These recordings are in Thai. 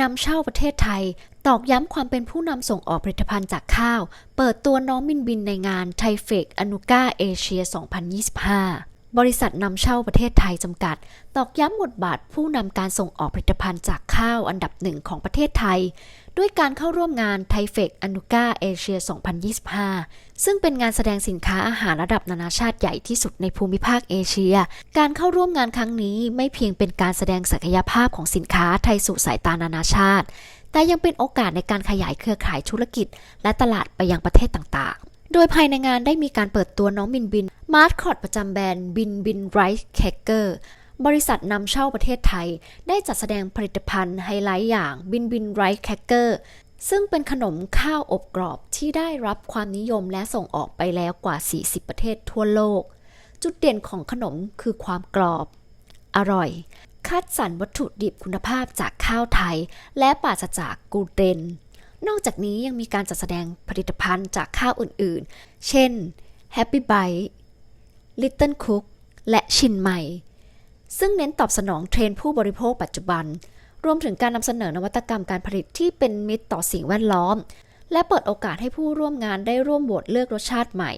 นำเช่าประเทศไทย ตอกย้ำความเป็นผู้นำส่งออกผลิตภัณฑ์จากข้าว เปิดตัวน้องมินบินในงานไทเฟกอนุก้าเอเชีย 2025 บริษัทนำเช่าประเทศไทยจำกัด ตอกย้ำบทบาทผู้นำการส่งออกผลิตภัณฑ์จากข้าวอันดับหนึ่งของประเทศไทย ด้วยการเข้าร่วมงานไทเฟกอนุก้าเอเชีย 2025 ซึ่งเป็นงานแสดงสินค้าอาหารระดับนานาชาติใหญ่ที่สุดในภูมิภาคเอเชีย การเข้าร่วมงานครั้งนี้ไม่เพียงเป็นการแสดงศักยภาพของสินค้าไทยสู่สายตานานาชาติ แต่ยังเป็นโอกาสในการขยายเครือข่ายธุรกิจ และตลาดไปยังประเทศต่างๆ โดยภายในงานได้มีการเปิดตัวน้องบินบิน มาร์คอดประจำแบรนด์บินบินไรซ์แคเกอร์บริษัทนำเช่าประเทศไทย ได้จัดแสดงผลิตภัณฑ์ไฮไลท์อย่างบินบินไรซ์แคเกอร์ซึ่งเป็นขนมข้าวอบกรอบที่ได้รับความนิยมและส่งออกไปแล้วกว่า 40 ประเทศทั่วโลก จุดเด่นของขนมคือความกรอบ อร่อย คัดสรรวัตถุดิบคุณภาพจากข้าวไทย และปราศจากกลูเตน นอกจากนี้ยังมีการจัดแสดงผลิตภัณฑ์จากข้าวอื่นๆ เช่น Happy Bite Little Cook และชินใหม่ ซึ่งเน้นตอบสนองเทรนด์ผู้บริโภคปัจจุบัน รวมถึงการนำเสนอนวัตกรรมการผลิตที่เป็นมิตรต่อสิ่งแวดล้อม และเปิดโอกาสให้ผู้ร่วมงานได้ร่วมโหวตเลือกรสชาติใหม่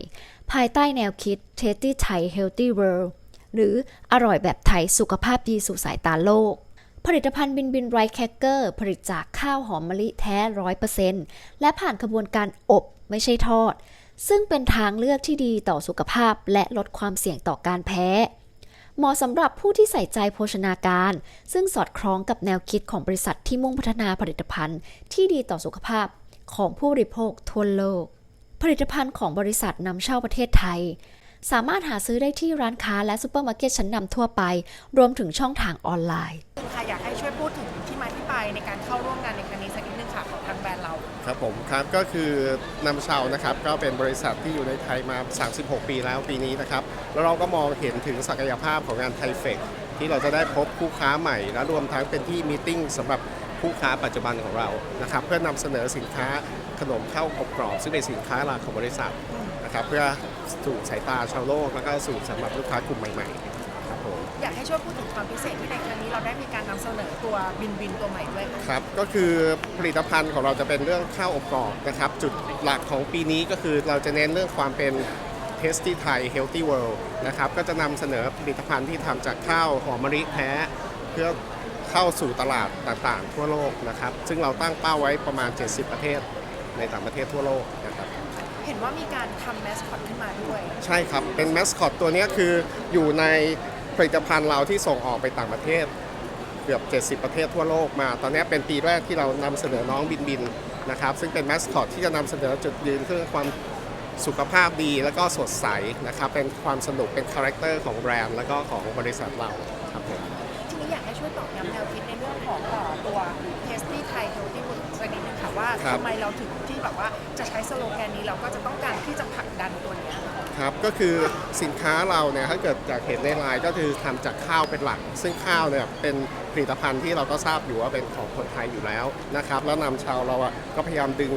ภายใต้แนวคิด Tasty Thai Healthy World หรืออร่อยแบบไทยสุขภาพดีสู่สายตาโลก ผลิตภัณฑ์บินบินไรซ์แคเกอร์ผลิตจากข้าวหอมมะลิแท้ร้อยเปอร์เซ็นต์และผ่านกระบวนการอบไม่ใช่ทอด ซึ่งเป็นทางเลือกที่ดีต่อสุขภาพและลดความเสี่ยงต่อการแพ้เหมาะสำหรับผู้ที่ใส่ใจโภชนาการ ซึ่งสอดคล้องกับแนวคิดของบริษัทที่มุ่งพัฒนาผลิตภัณฑ์ที่ดีต่อสุขภาพของผู้บริโภคทั่วโลก ผลิตภัณฑ์ของบริษัทนำเช่าประเทศไทย สามารถหาซื้อได้ที่ร้านค้าและซูเปอร์มาร์เก็ตชั้นนำทั่วไป รวมถึงช่องทางออนไลน์ค่ะอยากให้ช่วยพูดถึงที่มาที่ไปในการเข้าร่วมงานในครั้งนี้สักนิดนึงค่ะของทางแบรนด์เรา ครับผมครับก็คือนำเชานะครับ ก็เป็นบริษัทที่อยู่ในไทยมา 36 ปีแล้วปีนี้นะครับ แล้วเราก็มองเห็นถึงศักยภาพของงานไทเฟกที่เราจะได้พบคู่ค้าใหม่ และรวมทั้งเป็นที่มีติ้งสำหรับ คู่ค้าปัจจุบันของเรานะครับเพื่อนำเสนอสินค้าขนมข้าวอบกรอบ ซึ่งเป็นสินค้าหลักของบริษัทนะครับเพื่อสู่สายตาชาวโลก แล้วก็สู่สำหรับลูกค้ากลุ่มใหม่ๆครับผมอยากให้ช่วยพูดถึงความพิเศษที่ในครั้งนี้เราได้มีการนำเสนอตัวบินบินตัวใหม่ด้วยค่ะครับก็คือผลิตภัณฑ์ของเราจะเป็นเรื่องข้าวอบกรอบนะครับจุดหลักของปีนี้ก็คือเราจะเน้นเรื่องความเป็น Tasty Thai Healthy World นะครับก็จะนำเสนอผลิตภัณฑ์ที่ทำจากข้าวหอมมะลิแท้ เพื่อ เข้าสู่ตลาดต่างๆ ทั่วโลกนะครับ ซึ่งเราตั้งเป้าไว้ประมาณ 70 ประเทศในต่างประเทศทั่วโลกนะครับ เห็นว่ามีการทำแมสคอตขึ้นมาด้วย ใช่ครับ เป็นแมสคอตตัวเนี้ยคืออยู่ในผลิตภัณฑ์เราที่ส่งออกไปต่างประเทศเกือบ 70 ประเทศทั่วโลกมา ตอนนี้เป็นปีแรกที่เรานำเสนอน้องบินบินนะครับ ซึ่งเป็นแมสคอตที่จะนำเสนอจุดยืนเรื่องความสุขภาพดีแล้วก็สดใสนะครับ เป็นความสนุกเป็นคาแรคเตอร์ของแบรนด์แล้วก็ของบริษัทเราครับผมทีนี้ อยากให้ช่วยตอกย้ำแนวคิดในเรื่องของเอ่อตัว Tasty Thai Healthy World สักนิดนึงค่ะว่าครับ ทำไมเราถึงที่แบบว่าจะใช้สโลแกนนี้เราก็จะต้องการที่จะผลักดันตัวเนี้ยค่ะ ครับก็คือสินค้าเราเนี่ยถ้าเกิดจากเห็นในไลน์ก็คือทำจากข้าวเป็นหลัก ซึ่งข้าวเนี่ยเป็นผลิตภัณฑ์ที่เราก็ทราบอยู่ว่าเป็นของคนไทยอยู่แล้วนะครับแล้วนำชาวเราอะก็พยายามดึง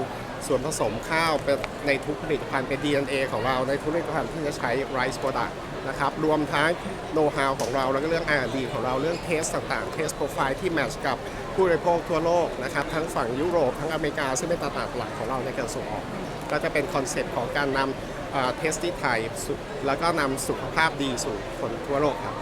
ส่วนผสมข้าวเป็นในทุกผลิตภัณฑ์เป็น DNA ของเราในทุกผลิตภัณฑ์ที่จะใช้ rice product นะครับรวมทั้งโน้ตฮาวของเรา แล้วก็เรื่อง R&D ของเราเรื่องเทสต่างๆ เทสโปรไฟล์ที่แมทช์กับผู้บริโภคทั่วโลกนะครับทั้งฝั่งยุโรปทั้งอเมริกา ซึ่งเป็นตลาดหลักของเราในการส่งออก ก็จะเป็นคอนเซ็ปต์ของการนำเทสที่ไทยแล้วก็นำสุขภาพดีสู่คนทั่วโลกครับ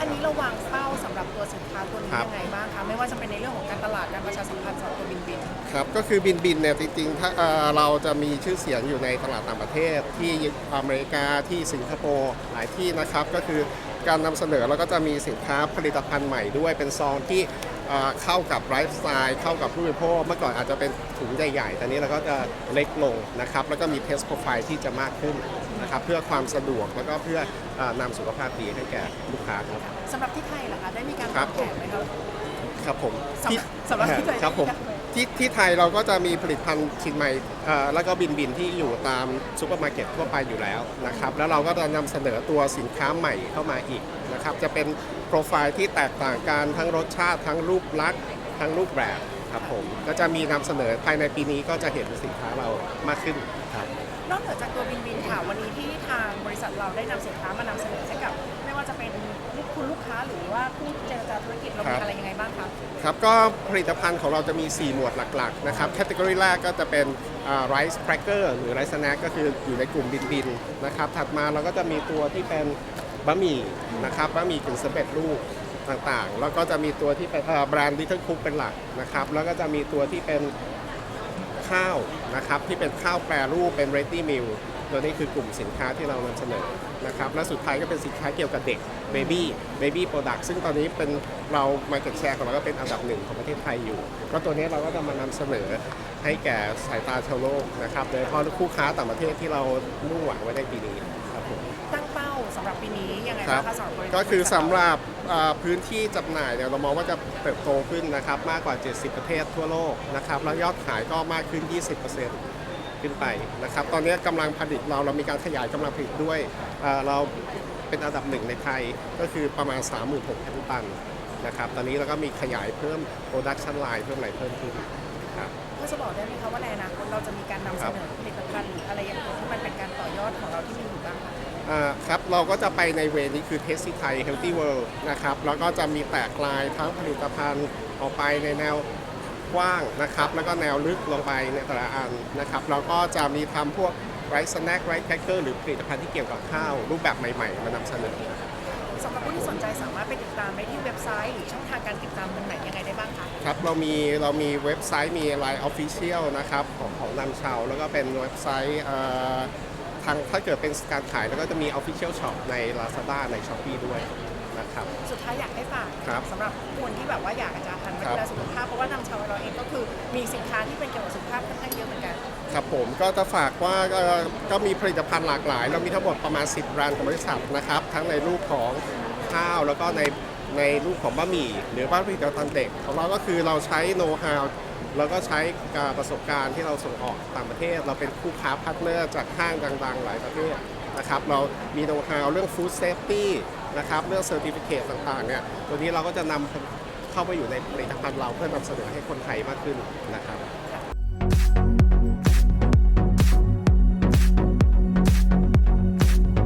อันนี้เราวางเป้าสำหรับตัวสินค้าตัวนี้ครับ ยังไงบ้างคะ ไม่ว่าจะเป็นในเรื่องของการตลาดการประชาสัมพันธ์สำหรับตัวบินบิน ครับก็คือบินบินเนี่ยจริงๆถ้าเอ่อเราจะมีชื่อเสียงอยู่ในตลาดต่างประเทศ ที่อเมริกาที่สิงคโปร์หลายที่นะครับ ก็คือการนำเสนอแล้วก็จะมีสินค้าผลิตภัณฑ์ใหม่ด้วยเป็นซองที่ เอ่อเข้ากับไลฟ์สไตล์เข้ากับผู้บริโภคเมื่อก่อนอาจจะเป็นถุงใหญ่ๆแต่นี้เราก็จะเล็กลงนะครับ แล้วก็มีเทสโปรไฟล์ที่จะมากขึ้นนะครับ เพื่อความสะดวกแล้วก็เพื่อเอ่อนำสุขภาพดีให้แก่ลูกค้าครับ สำหรับที่ไทยเหรอคะ ได้มีการครับวางแผนไหมครับ ครับผมสำหรับสำหรับที่ไทยครับผมได้ไหมที่ที่ไทยเราก็จะมีผลิตภัณฑ์ชิ้นใหม่เอ่อแล้วก็บินบินที่อยู่ตามซูเปอร์มาร์เก็ตทั่วไปอยู่แล้วนะครับ แล้วเราก็จะนำเสนอตัวสินค้าใหม่เข้ามาอีกนะครับ จะเป็น โปรไฟล์ที่แตกต่างกันทั้งรสชาติทั้งรูปลักษณ์ทั้งรูปแบบครับผมก็จะมีนำเสนอภายในปีนี้ก็จะเห็นสินค้าเรามากขึ้นครับ นอกเหนือจากตัวบินบินค่ะวันนี้ที่ทางบริษัทเราได้นำสินค้ามานำเสนอให้กับ ไม่ว่าจะเป็นลูกคคุณลูกค้าหรือว่าผู้เจรจาธุรกิจเราครัมีบ อะไรยังไงบ้างคะครับก็ผลิตภัณฑ์ของเราจะมี 4 หมวดหลัก ๆ นะครับแคตตากรีแรกก็จะเป็นไรซ์แครกเกอร์หรือไรซ์สแน็คก็คืออยู่ในกลุ่มบินบินๆนะครับถัดมาเราก็จะมีตัวที่เป็น บะหมี่นะครับบะหมี่กึ่งสำเร็จรูปต่างๆ แล้วก็จะมีตัวที่เป็นแบรนด์ลิทเทิลคุกเป็นหลักนะครับ แล้วก็จะมีตัวที่เป็นข้าวนะครับที่เป็นข้าวแปรรูปเป็น ready meal ตัวนี้คือกลุ่มสินค้าที่เรานำเสนอนะครับและสุดท้ายก็เป็นสินค้าเกี่ยวกับเด็ก baby baby product ซึ่งตอนนี้เป็นเรา market share ของเราก็เป็นอันดับหนึ่งของประเทศไทยอยู่ ก็ตัวนี้เราก็จะมานำเสนอให้แก่สายตาชาวโลกนะครับโดยเฉพาะคู่ค้าต่างประเทศที่เรามุ่งหวังไว้ในปีนี้ สำหรับปีนี้ยังไงครับ้างคะสำหรับบริษัทก็คือสำหรับอ่าพื้นที่จำหน่ายเนี่ยเรามองว่าจะเติบโตขึ้นนะครับมากกว่า 70 ประเทศทั่วโลกนะครับแล้วยอดขายก็มากขึ้น 20%ขึ้นไปนะครับตอนนี้กำลังผลิตเราเรามีการขยายกำลังผลิตด้วยอ่าเราเป็นอันดับหนึ่งในไทยก็คือประมาณ 36,000 ตันนะครับตอนนี้เราก็มีขยายเพิ่ม production line เพิ่มอะไรเพิ่มขึ้นครับ ก็จะบอกได้ไหมคะว่าในอนาคตเราจะมีการนำเสนอผลิตภัณฑ์หรืออะไรอย่างอื่นที่มันเป็นการต่อยอดของเราที่มีอยู่บ้างคะอ่า ครับเราก็จะไปในเวนี้คือ Tasty Thai Healthy World นะครับแล้วก็จะมีแตกลายทั้งผลิตภัณฑ์ออกไปในแนวกว้างนะครับ แล้วก็แนวลึกลงไปในแต่ละอันนะครับแล้วก็จะมีทำพวกไรซ์สแน็คไรซ์แคคเกอร์หรือผลิตภัณฑ์ที่เกี่ยวกับข้าว รูปแบบใหม่ๆ มานำเสนอสำหรับผู้ที่สนใจสามารถไปติดตามได้ที่เว็บไซต์หรือช่องทางการติดตามตรงไหนยังไงได้บ้างคะครับเรามีเรามีเว็บไซต์มี Line Official นะครับของของนำเชาแล้วก็เป็นเว็บไซต์เอ่อ ทางถ้าเกิดเป็นการขายแล้วก็จะมี Official Shop ใน Lazada ใน Shopee ด้วยนะครับ สุดท้ายอยากให้ฝากครับสำหรับคนที่แบบว่าอยากจะหันมาครับดูแลสุขภาพเพราะว่านำชาวเราเองก็คือมีสินค้าที่เป็นเกี่ยวกับสุขภาพค่อนข้างเยอะเหมือนกัน ครับผมก็จะฝากว่าเอ่อก็มีผลิตภัณฑ์หลากหลาย เรามีทั้งหมดประมาณ 10แบรนด์ของบริษัทนะครับ ทั้งในรูปของข้าวแล้วก็ใน ในรูปของบะหมี่ หรือว่าผลิตภัณฑ์เด็ก ของเราก็คือเราใช้โน้ตฮาวแล้วก็ใช้การประสบการณ์ที่เราส่งออกต่างประเทศ เราเป็นคู่ค้าพาร์ทเนอร์จากห้างดังๆ หลายประเทศนะครับเรามีโน้ตฮาวเรื่องฟู้ดเซฟตี้นะครับเรื่องเซอร์ติฟิเคตต่างๆเนี่ยตัวนี้เราก็จะนำเข้าไปอยู่ในผลิตภัณฑ์เราเพื่อนำเสนอให้คนไทยมากขึ้นนะครับ